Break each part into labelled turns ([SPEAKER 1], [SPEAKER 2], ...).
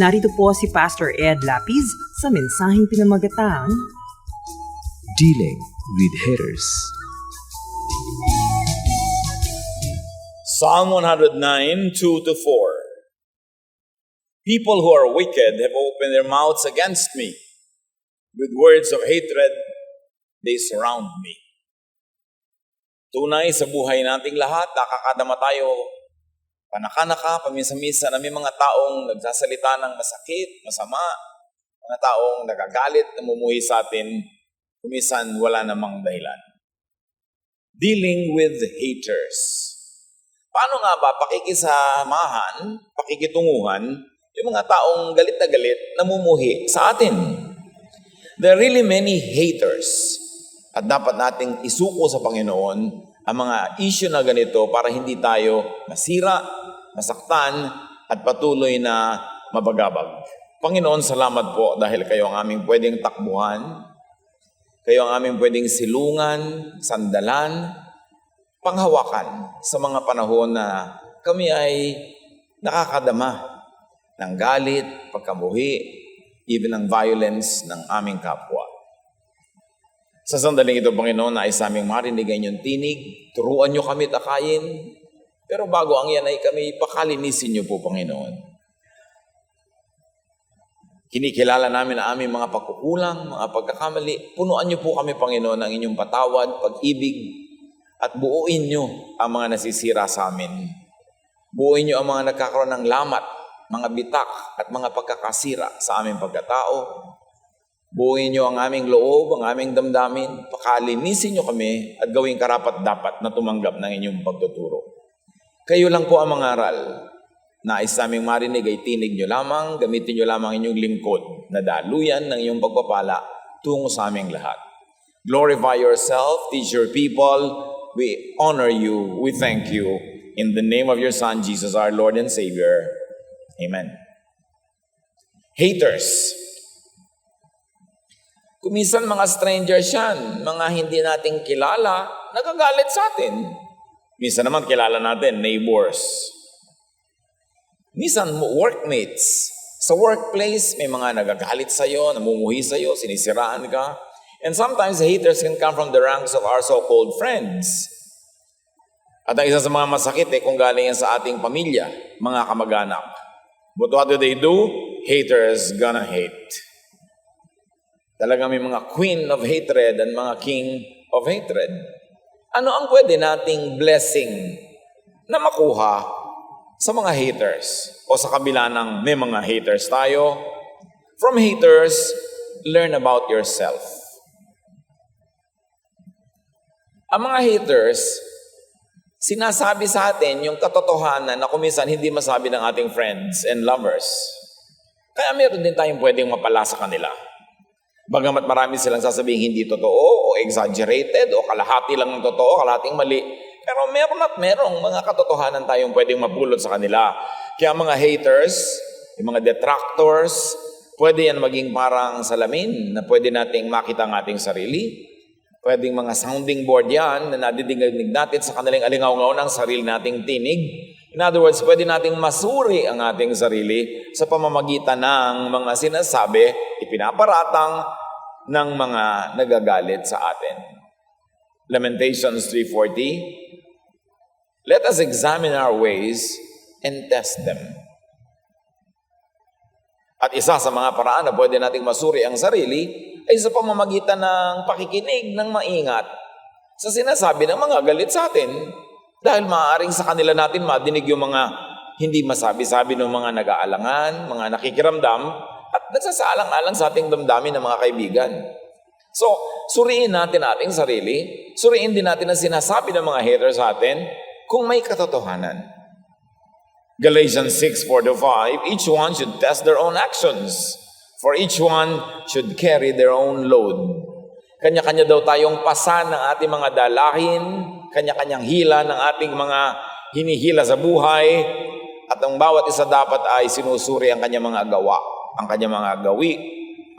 [SPEAKER 1] Narito po si Pastor Ed Lapis sa mensaheng pinamagatang
[SPEAKER 2] Dealing with haters.
[SPEAKER 3] Psalm 109, 2 to 4. People who are wicked have opened their mouths against me. With words of hatred, they surround me. Tunay sa buhay nating lahat, nakakadama tayo panakanaka, paminsan-minsan na may mga taong nagsasalita ng masakit, masama, mga taong nagagalit, namumuhi sa atin, kumisan wala namang dahilan. Dealing with haters. Paano nga ba pakikisamahan, pakikitunguhan, yung mga taong galit na galit, namumuhi sa atin? There are really many haters. At dapat nating isuko sa Panginoon ang mga issue na ganito para hindi tayo masira, masaktan, at patuloy na mabagabag. Panginoon, salamat po dahil kayo ang aming pwedeng takbuhan, kayo ang aming pwedeng silungan, sandalan, panghawakan sa mga panahon na kami ay nakakadama ng galit, pagkamuhi, even ng violence ng aming kapwa. Sa sandaling ito, Panginoon, nais aming marinig ang inyong tinig, turuan nyo kami takayin, pero bago ang yan ay kami pakalinisin nyo po, Panginoon. Kinikilala namin ang aming mga pagkukulang, mga pagkakamali. Punuan niyo po kami, Panginoon, ng inyong patawad, pag-ibig, at buuin niyo ang mga nasisira sa amin. Buuin niyo ang mga nagkakaroon ng lamat, mga bitak, at mga pagkakasira sa aming pagkatao. Buuin niyo ang aming loob, ang aming damdamin. Pakalinisin niyo kami at gawing karapat-dapat na tumanggap ng inyong pagtuturo. Kayo lang po ang mangaral. Nais naming marinig ay tinig nyo lamang, gamitin nyo lamang inyong lingkod na daluyan ng inyong pagpapala tungo sa aming lahat. Glorify yourself, teach your people. We honor you, we thank you. In the name of your Son, Jesus, our Lord and Savior. Amen. Haters. Kumisan mga strangers yan, mga hindi nating kilala, nagagalit sa atin. Minsan naman kilala natin, neighbors. Minsan, workmates. Sa workplace, may mga nagagalit sa'yo, namumuhi sa'yo, sinisiraan ka. And sometimes, the haters can come from the ranks of our so-called friends. At ang isa sa mga masakit eh, kung galing yan sa ating pamilya, mga kamag-anak. But what do they do? Haters gonna hate. Talaga may mga queen of hatred and mga king of hatred. Ano ang pwede nating blessing na makuha sa mga haters o sa kabila ng may mga haters tayo. From haters, learn about yourself. Ang mga haters, sinasabi sa atin yung katotohanan na kumisan hindi masabi ng ating friends and lovers. Kaya meron din tayong pwedeng mapala sa kanila. Bagamat marami silang sasabihin hindi totoo o exaggerated o kalahati lang ng totoo, kalahating mali, pero meron at merong mga katotohanan tayong pwedeng mapulot sa kanila. Kaya mga haters, yung mga detractors, pwede yan maging parang salamin na pwede nating makita ang ating sarili. Pwedeng mga sounding board yan na nadidinig natin sa kanilang alingaw ng sarili nating tinig. In other words, pwede nating masuri ang ating sarili sa pamamagitan ng mga sinasabi, ipinaparatang ng mga nagagalit sa atin. Lamentations 3.40 Let us examine our ways and test them. At isa sa mga paraan na pwede nating masuri ang sarili ay sa pamamagitan ng pakikinig ng maingat sa sinasabi ng mga galit sa atin dahil maaaring sa kanila natin madinig yung mga hindi masabi-sabi ng mga nag-aalangan, mga nakikiramdam, at nagsasaalang-alang sa ating damdamin ng mga kaibigan. So, suriin natin ating sarili, suriin din natin ang sinasabi ng mga haters sa atin kung may katotohanan. Galatians 6, 4 to 5, each one should test their own actions, for each one should carry their own load. Kanya-kanya daw tayong pasan ng ating mga dalahin, kanya-kanyang hila ng ating mga hinihila sa buhay, at ang bawat isa dapat ay sinusuri ang kanyang mga gawa, ang kanyang mga gawi,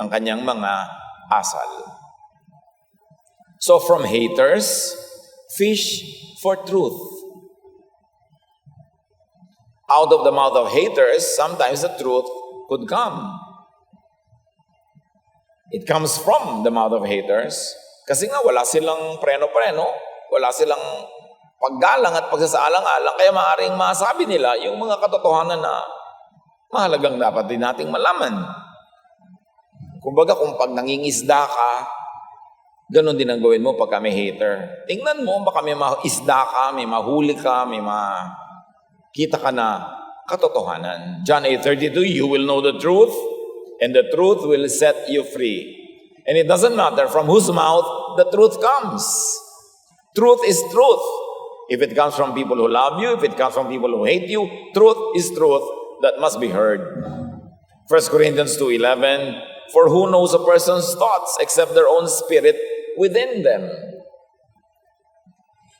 [SPEAKER 3] ang kanyang mga asal. So from haters, fish for truth. Out of the mouth of haters, sometimes the truth could come. It comes from the mouth of haters. Kasi nga wala silang preno-preno, wala silang paggalang at pagsasaalang-alang, kaya maaaring masabi nila yung mga katotohanan na mahalagang dapat din nating malaman. Kumbaga kung pag nangingisda ka, ganun din ang gawin mo pagka may hater. Tingnan mo, baka may maisda ka, may mahuli ka, may makita ka na katotohanan. John 8.32, you will know the truth, and the truth will set you free. And it doesn't matter from whose mouth the truth comes. Truth is truth. If it comes from people who love you, if it comes from people who hate you, truth is truth that must be heard. 1 Corinthians 2.11 For who knows a person's thoughts except their own spirit within them?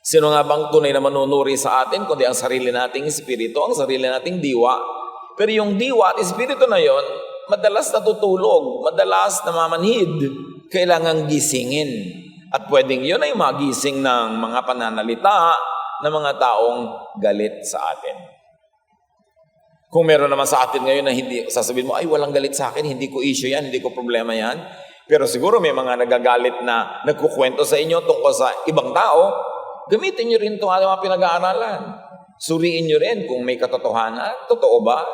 [SPEAKER 3] Sino nga bang tunay na manunuri sa atin kundi ang sarili nating espiritu, ang sarili nating diwa? Pero yung diwa at espiritu na yon, madalas natutulog, madalas namamanhid, kailangang gisingin. At pwedeng yun ay magising ng mga pananalita ng mga taong galit sa atin. Kung meron naman sa atin ngayon na hindi, sasabihin mo, ay walang galit sa akin, hindi ko issue yan, hindi ko problema yan. Pero siguro may mga nagagalit na nagkukwento sa inyo tungkol sa ibang tao, gamitin nyo rin itong ating mga pinag-aaralan. Suriin nyo rin kung may katotohanan, totoo ba?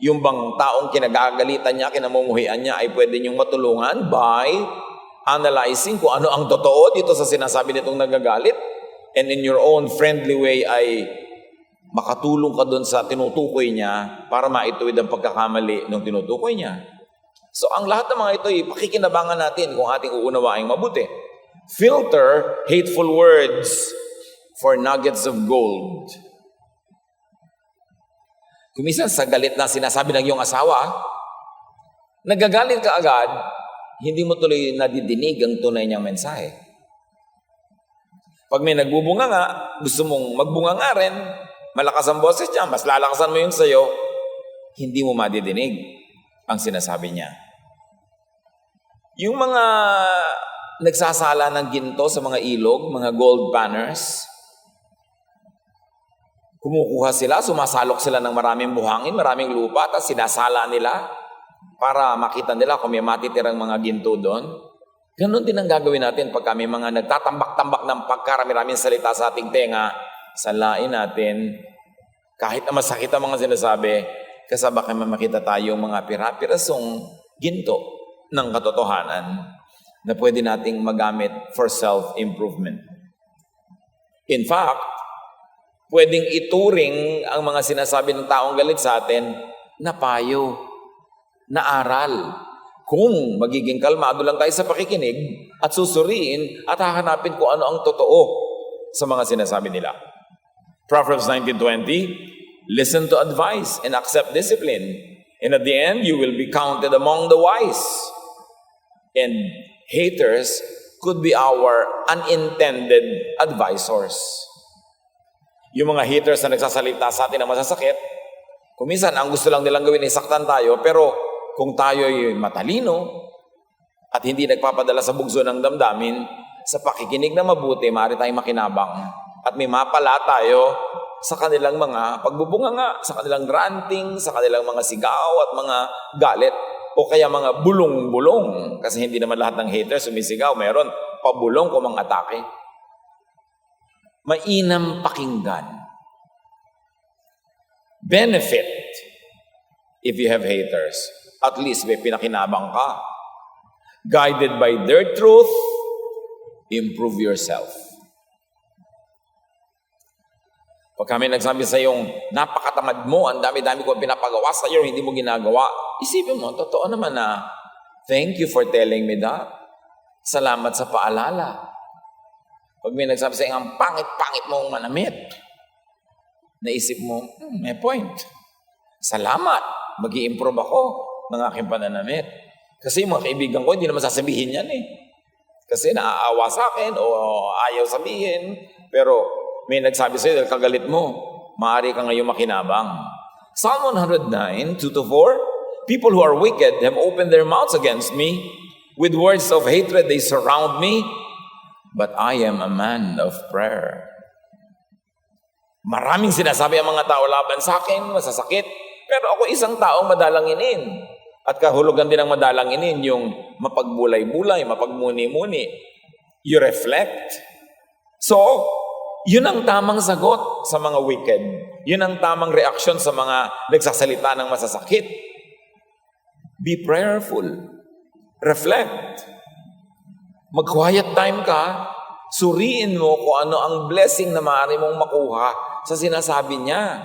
[SPEAKER 3] Yung bang taong kinagagalitan niya, kinamumuhian niya, ay pwede niyong matulungan by analyzing kung ano ang totoo dito sa sinasabi nitong nagagalit and in your own friendly way ay makatulong ka doon sa tinutukoy niya para maituwid ang pagkakamali ng tinutukoy niya. So ang lahat ng mga ito ay pakikinabangan natin kung ating uunawaing mabuti. Filter hateful words for nuggets of gold. Kumisan sa galit na sinasabi ng iyong asawa, nagagalit ka agad, hindi mo tuloy nadidinig ang tunay niyang mensahe. Pag may nagbubunga nga, gusto mong magbunga nga rin, malakas ang boses niya, mas lalakasan mo yung sayo, hindi mo madidinig ang sinasabi niya. Yung mga nagsasala ng ginto sa mga ilog, mga gold banners, kumukuha sila, sumasalok sila ng maraming buhangin, maraming lupa, tapos sinasala nila para makita nila kung may matitirang mga ginto doon. Ganon din ang gagawin natin pag kami mga nagtatambak-tambak ng pagkarami-raming salita sa ating tenga, salain natin, kahit na masakit ang mga sinasabi, kasaba kami makita tayong mga pira-pirasong ginto ng katotohanan na pwede nating magamit for self-improvement. In fact, pwedeng ituring ang mga sinasabi ng taong galit sa atin na payo, na aral. Kung magiging kalmado lang tayo sa pakikinig at susuriin at hahanapin kung ano ang totoo sa mga sinasabi nila. Proverbs 19.20, Listen to advice and accept discipline. And at the end, you will be counted among the wise. And haters could be our unintended advisors. Yung mga haters na nagsasalita sa atin na masasakit, kuminsan ang gusto lang nilang gawin ay saktan tayo, pero kung tayo ay matalino at hindi nagpapadala sa bugso ng damdamin, sa pakikinig na mabuti, maaari tayong makinabang at may mapala tayo sa kanilang mga pagbubunga nga, sa kanilang ranting, sa kanilang mga sigaw at mga galit o kaya mga bulong-bulong kasi hindi naman lahat ng haters sumisigaw, mayroon pabulong kung mga atake. Mainam pakinggan. Benefit if you have haters. At least may pinakinabang ka. Guided by their truth, improve yourself. Pag kami nagsabi sa yung napakatamad mo, ang dami-dami ko pinapagawa sa iyo, hindi mo ginagawa, isipin mo, totoo naman na, thank you for telling me that. Salamat sa paalala. Pag may nagsabi sa iyo, ang pangit-pangit mong manamit, naisip mo, hmm, may point. Salamat, mag improve ako ng aking pananamit. Kasi mga kaibigan ko, hindi naman sasabihin yan eh. Kasi naaawa sa akin o ayaw sabihin. Pero may nagsabi sa'yo, dahil kagalit mo, maaari ka ngayon makinabang. Psalm 109, 2 to 4, People who are wicked have opened their mouths against me. With words of hatred they surround me. But I am a man of prayer. Maraming sinasabi ang mga tao laban sa akin, masasakit. Pero ako isang taong madalanginin. At kahulugan din ng madalanginin yung mapagbulay-bulay, mapagmuni-muni. You reflect. So, yun ang tamang sagot sa mga wicked. Yun ang tamang reaksyon sa mga nagsasalita ng masasakit. Be prayerful. Reflect. Mag-quiet time ka. Suriin mo kung ano ang blessing na maaari mong makuha sa sinasabi niya.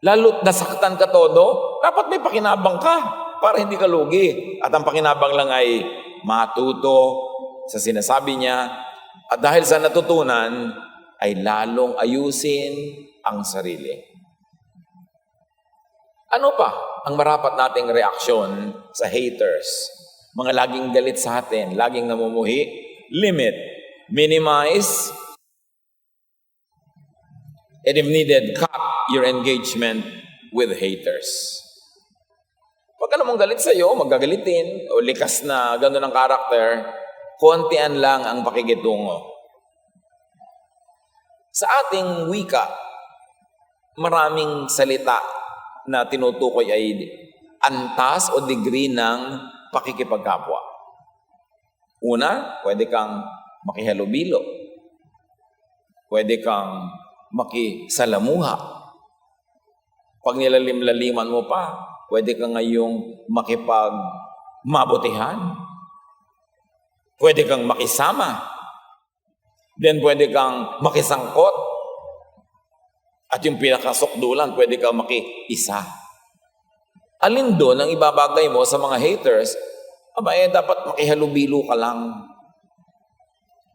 [SPEAKER 3] Lalo't nasaktan ka todo, dapat may pakinabang ka para hindi ka lugi. At ang pakinabang lang ay matuto sa sinasabi niya. At dahil sa natutunan, ay lalong ayusin ang sarili. Ano pa ang marapat nating reaksyon sa haters? Mga laging galit sa atin, laging namumuhi, limit, minimize, and if needed, cut your engagement with haters. Pag ano mong galit sa'yo, magagalitin, o likas na gano'n ang karakter, kontian lang ang pakikitungo. Sa ating wika, maraming salita na tinutukoy ay antas o degree ng pakikipagkapwa. Una, pwede kang makihalubilo. Pwede kang makisalamuha. Pag nilalim-laliman mo pa, pwede kang ngayong makipag mabutihan. Pwede kang makisama. Then pwede kang makisangkot. At yung pinakasukdulan, pwede kang makiisa. Alin doon ang ibabagay mo sa mga haters? Aba, eh, dapat makihalubilo ka lang.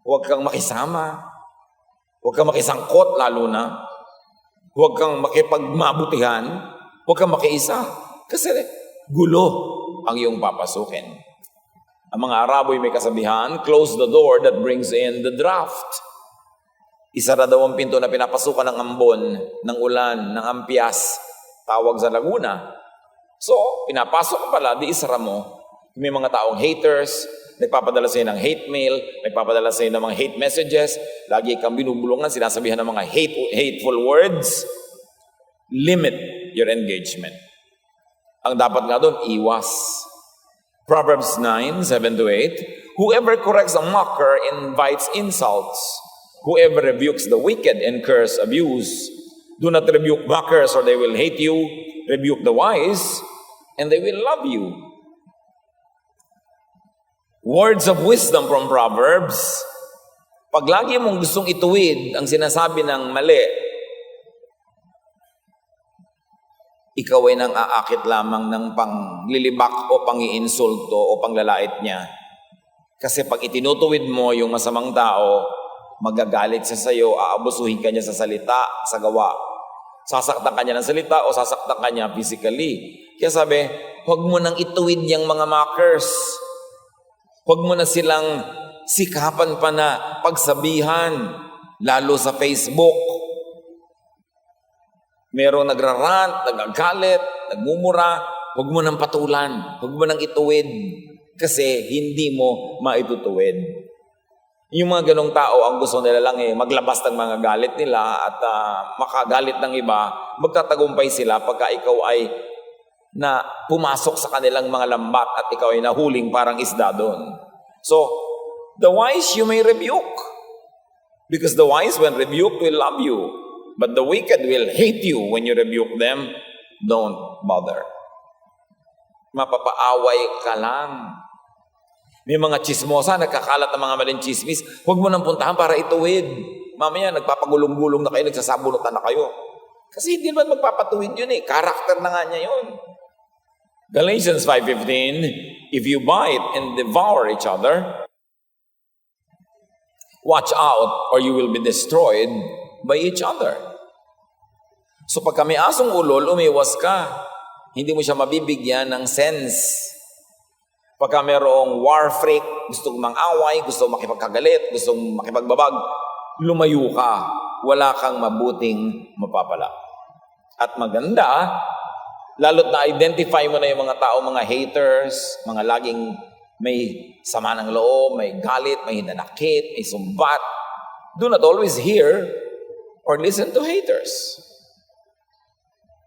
[SPEAKER 3] Huwag kang makisama. Huwag kang makisangkot lalo na. Huwag kang makipagmabutihan. Huwag kang makiisa. Kasi gulo ang iyong papasukin. Ang mga Araboy may kasabihan, close the door that brings in the draft. Isara daw ang pinto na pinapasukan ng ambon, ng ulan, ng ampias, tawag sa Laguna. So, pinapasok ka pala, di isara mo. May mga taong haters, nagpapadala sa'yo ng hate mail, nagpapadala sa'yo ng mga hate messages, lagi kang binubulungan, sinasabihan ng mga hate, hateful words. Limit your engagement. Ang dapat nga doon, iwas. Proverbs 9, 7 to 8, Whoever corrects a mocker invites insults. Whoever rebukes the wicked incurs abuse. Do not rebuke mockers or they will hate you. Rebuke the wise and they will love you. Words of wisdom from Proverbs. Pag lagi mong gustong ituwid ang sinasabi ng mali, ikaw ay nang aakit lamang ng panglilibak o pangiinsulto o panglalait niya. Kasi pag itinutuwid mo yung masamang tao, magagalit siya sa iyo, aabusuhin ka niya sa salita, sa gawa. Sasaktan ka niya ng salita o sasaktan ka niya physically. Kaya sabi, huwag mo nang ituwid yung mga mockers. Huwag mo na silang sikapan pa na pagsabihan, lalo sa Facebook. Merong nagrarant, nagagalit, nagmumura, huwag mo nang patulan, huwag mo nang ituwid kasi hindi mo maitutuwid. Yung mga ganong tao, ang gusto nila lang eh, maglabas ng mga galit nila at ah, makagalit ng iba, magtatagumpay sila pagka ikaw ay na pumasok sa kanilang mga lambat at ikaw ay nahuling parang isda doon. So, the wise you may rebuke. Because the wise when rebuked will love you. But the wicked will hate you when you rebuke them. Don't bother. Mapapaaway ka lang. May mga chismosa, nagkakalat ng mga maling chismis. Huwag mo nang puntahan para ituwid. Mamaya nagpapagulong-gulong na kayo, nagsasabunutan na kayo. Kasi hindi naman magpapatuwid yun eh. Karakter na nga niya yun. Galatians 5.15, If you bite and devour each other, watch out or you will be destroyed by each other. So pagka may asong ulol, umiwas ka. Hindi mo siya mabibigyan ng sense. Pagka mayroong war freak, gusto mang-away, gusto makipagkagalit, gusto makipagbabag, lumayo ka. Wala kang mabuting mapapala. At maganda, lalo't na-identify mo na yung mga tao, mga haters, mga laging may sama ng loob, may galit, may hinanakit, may sumbat. Do not always hear or listen to haters.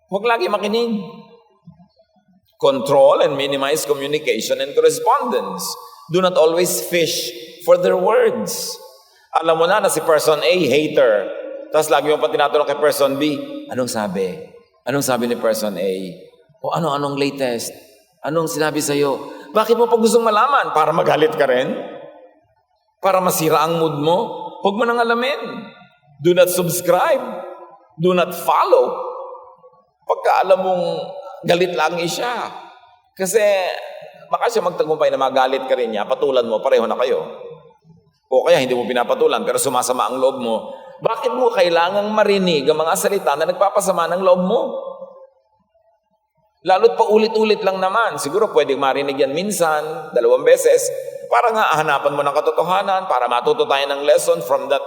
[SPEAKER 3] Huwag lagi makinig. Control and minimize communication and correspondence. Do not always fish for their words. Alam mo na na si person A, hater. Tapos lagi mo pa tinatanong kay person B, anong sabi? Anong sabi ni person A? O ano, anong latest? Anong sinabi sa'yo? Bakit mo pa gustong malaman? Para magalit ka rin? Para masira ang mood mo? Huwag mo nang alamin. Do not subscribe. Do not follow. Pagka alam mong galit lang siya. Kasi baka siya magtagumpay na magalit ka rin niya, patulan mo, pareho na kayo. O kaya hindi mo pinapatulan pero sumasama ang loob mo. Bakit mo kailangang marinig ang mga salita na nagpapasama ng loob mo? Lalo't pa ulit-ulit lang naman. Siguro pwedeng marinig yan minsan, dalawang beses, para nga hanapan mo ng katotohanan, para matuto tayo ng lesson from that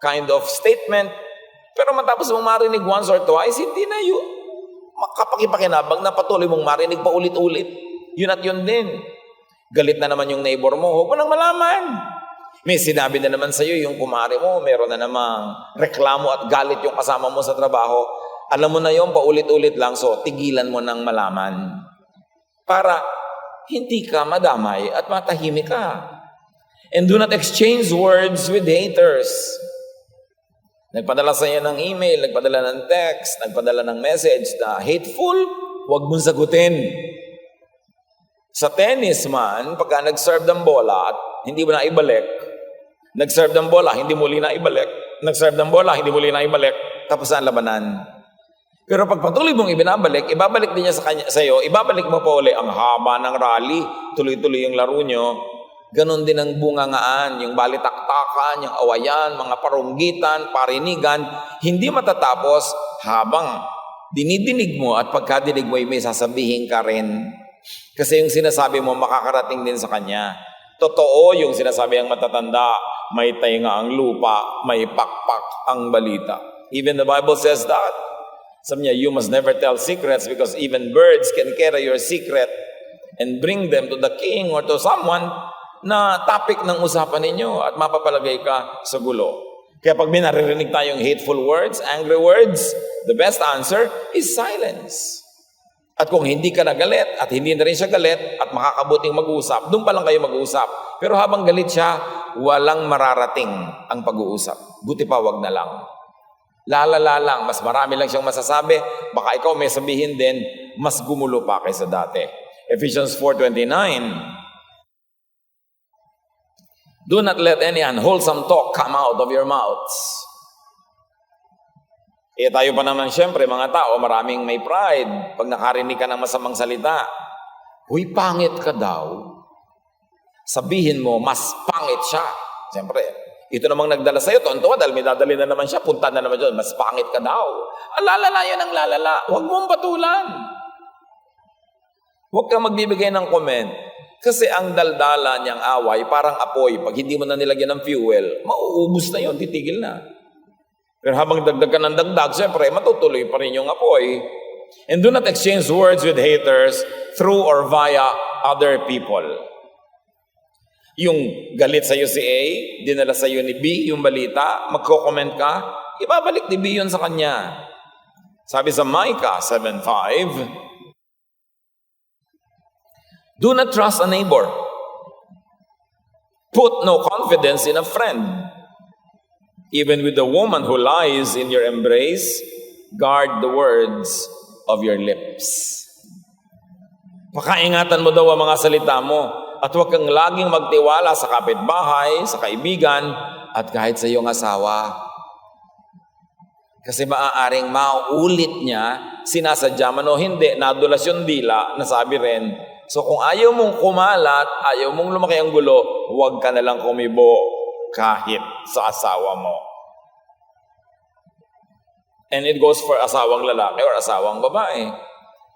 [SPEAKER 3] kind of statement. Pero matapos mong marinig once or twice, hindi na yun. Makapakipakinabang na patuloy mong marinig pa ulit-ulit. Yun at yun din. Galit na naman yung neighbor mo, huwag mo nang malaman. May sinabi na naman sa'yo yung kumare mo, meron na namang reklamo at galit yung kasama mo sa trabaho. Alam mo na yon paulit-ulit lang, so tigilan mo nang malaman. Para hindi ka madamay at matahimik ka. And do not exchange words with haters. Nagpadala sa iyo ng email, nagpadala ng text, nagpadala ng message na hateful, huwag mong sagutin. Sa tennis man, pagka nag-serve ng bola at hindi mo na ibalik, nag-serve ng bola, hindi muli na ibalik, nag-serve ng bola, hindi muli na ibalik, tapos ang labanan. Pero pag patuloy mong ibinabalik, ibabalik din niya sa, kanya, sa iyo, ibabalik mo pa uli ang haba ng rally, tuloy-tuloy yung laro nyo. Ganon din ang bungangaan, yung balitaktakan, yung awayan, mga parunggitan, parinigan, hindi matatapos habang dinidinig mo at pagkadinig mo ay may sasabihin ka rin. Kasi yung sinasabi mo makakarating din sa kanya. Totoo yung sinasabi ang matatanda, may tainga ang lupa, may pakpak ang balita. Even the Bible says that. Sabi niya, you must never tell secrets because even birds can carry your secret and bring them to the king or to someone na topic ng usapan ninyo at mapapalagay ka sa gulo. Kaya pag may naririnig tayong hateful words, angry words, the best answer is silence. At kung hindi ka nagalit at hindi na rin siya galit at makakabuting mag-uusap, doon pa lang kayo mag-uusap. Pero habang galit siya, walang mararating ang pag-uusap. Buti pa, wag na lang. Lalala lang, mas marami lang siyang masasabi, baka ikaw may sabihin din, mas gumulo pa kaysa dati. Ephesians 4.29 Do not let any unwholesome talk come out of your mouths. Eh tayo pa naman siyempre, mga tao, maraming may pride. Pag nakarinig ka ng masamang salita, Huy, pangit ka daw. Sabihin mo, mas pangit siya. Siyempre, ito namang nagdala sa'yo, tonto dahil may dadali na naman siya, punta na naman dyan, mas pangit ka daw. Ang lalala yan ang lalala. Huwag mong patulan. Huwag kang magbibigay ng comment. Kasi ang daldala niyang away, parang apoy. Pag hindi mo na nilagyan ng fuel, mauubos na yon, titigil na. Pero habang dagdag ka ng dagdag, siyempre, matutuloy pa rin yung apoy. And do not exchange words with haters through or via other people. Yung galit sa'yo si A, dinala sa'yo ni B yung balita, magko-comment ka, ibabalik ni B yun sa kanya. Sabi sa Micah 7.5, Do not trust a neighbor. Put no confidence in a friend. Even with the woman who lies in your embrace, guard the words of your lips. Pakaingatan mo daw ang mga salita mo. At huwag kang laging magtiwala sa kapitbahay, sa kaibigan, at kahit sa iyong asawa. Kasi maaaring maulit niya, sinasadya man o hindi, nadulas yung dila, nasabi rin. So kung ayaw mong kumalat, ayaw mong lumaki ang gulo, huwag ka na lang kumibo kahit sa asawa mo. And it goes for asawang lalaki or asawang babae.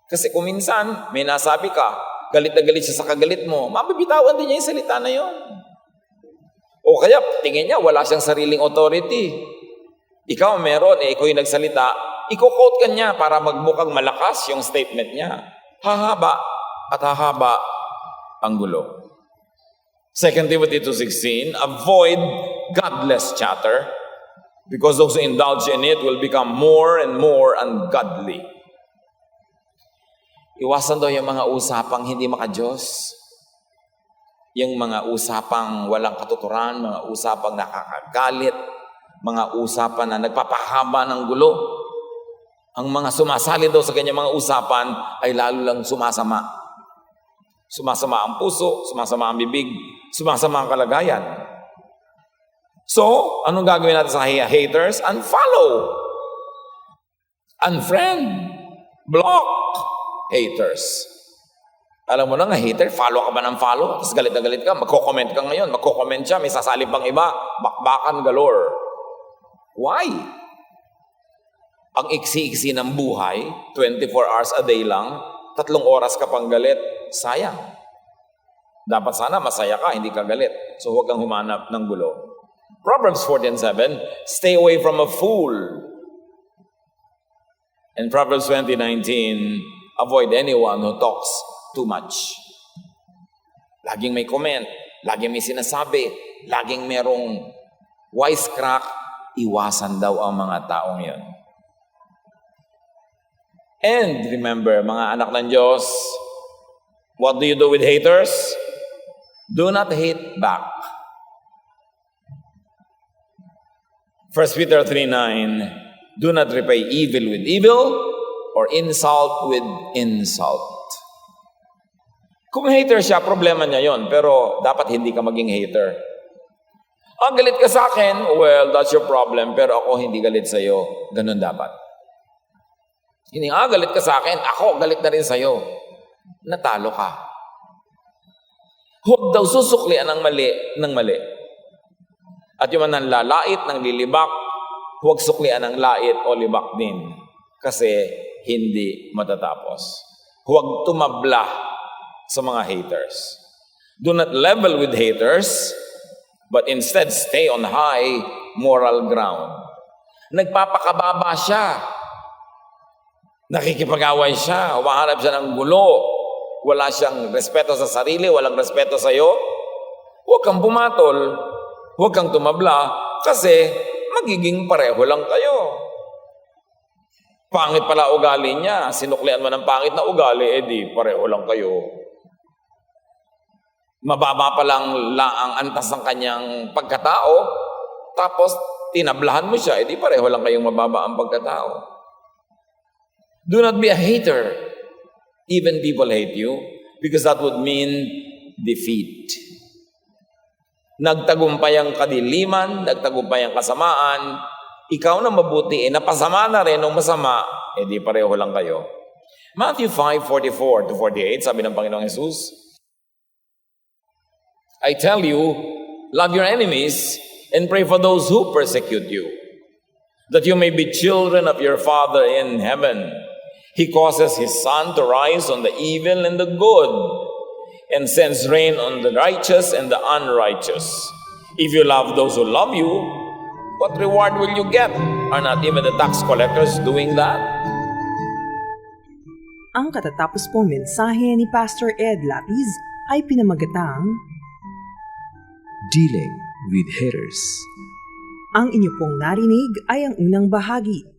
[SPEAKER 3] Kasi kung minsan, may nasabi ka, galit na galit siya sa kagalit mo, mabibitawan din niya yung salita na yon. O kaya, tingin niya, wala siyang sariling authority. Ikaw meron, eh, ikaw yung nagsalita, i-quote ka niya para magmukhang malakas yung statement niya. Hahaba at hahaba ang gulo. 2 Timothy 2.16, avoid godless chatter because those who indulge in it will become more and more ungodly. Iwasan daw yung mga usapang hindi makajos. Yung mga usapang walang katuturan, mga usapang nakakagalit, mga usapan na nagpapahaba ng gulo. Ang mga sumasali daw sa kanyang mga usapan ay lalo lang sumasama. Sumasama ang puso, sumasama ang bibig, sumasama ang kalagayan. So, anong gagawin natin sa haters? Unfollow. Unfriend. Block. Haters. Alam mo na nga, hater, follow ka ba ng follow? Tapos galit na galit ka, magko-comment ka ngayon, magko-comment siya, may sasalib pang iba, bakbakan galore. Why? Ang iksi-iksi ng buhay, 24 hours a day lang, tatlong oras ka pang galit, sayang. Dapat sana masaya ka, hindi ka galit. So huwag kang humanap ng gulo. Proverbs 14.7, Stay away from a fool. And Proverbs 20.19, Avoid anyone who talks too much. Laging may comment, laging may sinasabi, laging merong wisecrack, iwasan daw ang mga taong yon. And remember, mga anak ng Diyos, what do you do with haters? Do not hate back. 1 Peter 3.9 Do not repay evil with evil or insult with insult. Kung hater siya, problema niya yon. Pero dapat hindi ka maging hater. Ah, galit ka sa akin? Well, that's your problem. Pero ako hindi galit sa iyo. Ganun dapat. Hindi, ah, galit ka sa akin. Ako, galit na rin sa iyo. Natalo ka. Huwag daw susuklian ng mali ng mali. At yung man lalait ng lilibak, huwag suklian ng lait o libak din. Kasi hindi matatapos. Huwag tumabla sa mga haters. Do not level with haters, but instead stay on high moral ground. Nagpapakababa siya. Nakikipag-away siya. Humahanap siya ng gulo. Wala siyang respeto sa sarili, walang respeto sa iyo. Huwag kang pumatol. Huwag kang tumabla kasi magiging pareho lang kayo. Pangit pala ugali niya. Sinuklian mo ng pangit na ugali, edi pareho lang kayo. Mababa pa lang la ang antas ng kanyang pagkatao, tapos tinablahan mo siya, edi pareho lang kayong mababa ang pagkatao. Do not be a hater. Even people hate you because that would mean defeat. Nagtagumpay ang kadiliman, nagtagumpay ang kasamaan, ikaw na mabuti, eh, napasama na rin ng masama, eh di pareho lang kayo. Matthew 5:44 to 48, sabi ng Panginoong Jesus, I tell you, love your enemies and pray for those who persecute you, that you may be children of your Father in heaven. He causes his sun to rise on the evil and the good, and sends rain on the righteous and the unrighteous. If you love those who love you, what reward will you get? Are not even the tax collectors doing that?
[SPEAKER 1] Ang katatapos pong mensahe ni Pastor Ed Lapiz ay pinamagatang
[SPEAKER 2] Dealing with haters.
[SPEAKER 1] Ang inyo pong narinig ay ang unang bahagi.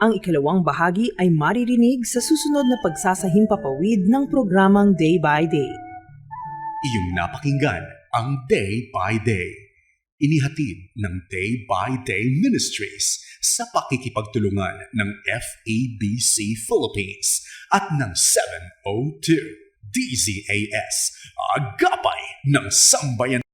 [SPEAKER 1] Ang ikalawang bahagi ay maririnig sa susunod na pagsasahimpapawid ng programang Day by Day.
[SPEAKER 4] Iyong napakinggan ang Day by Day. Inihatid ng Day by Day Ministries sa pakikipagtulungan ng FEBC Philippines at ng 702 DZAS, agapay ng sambayan.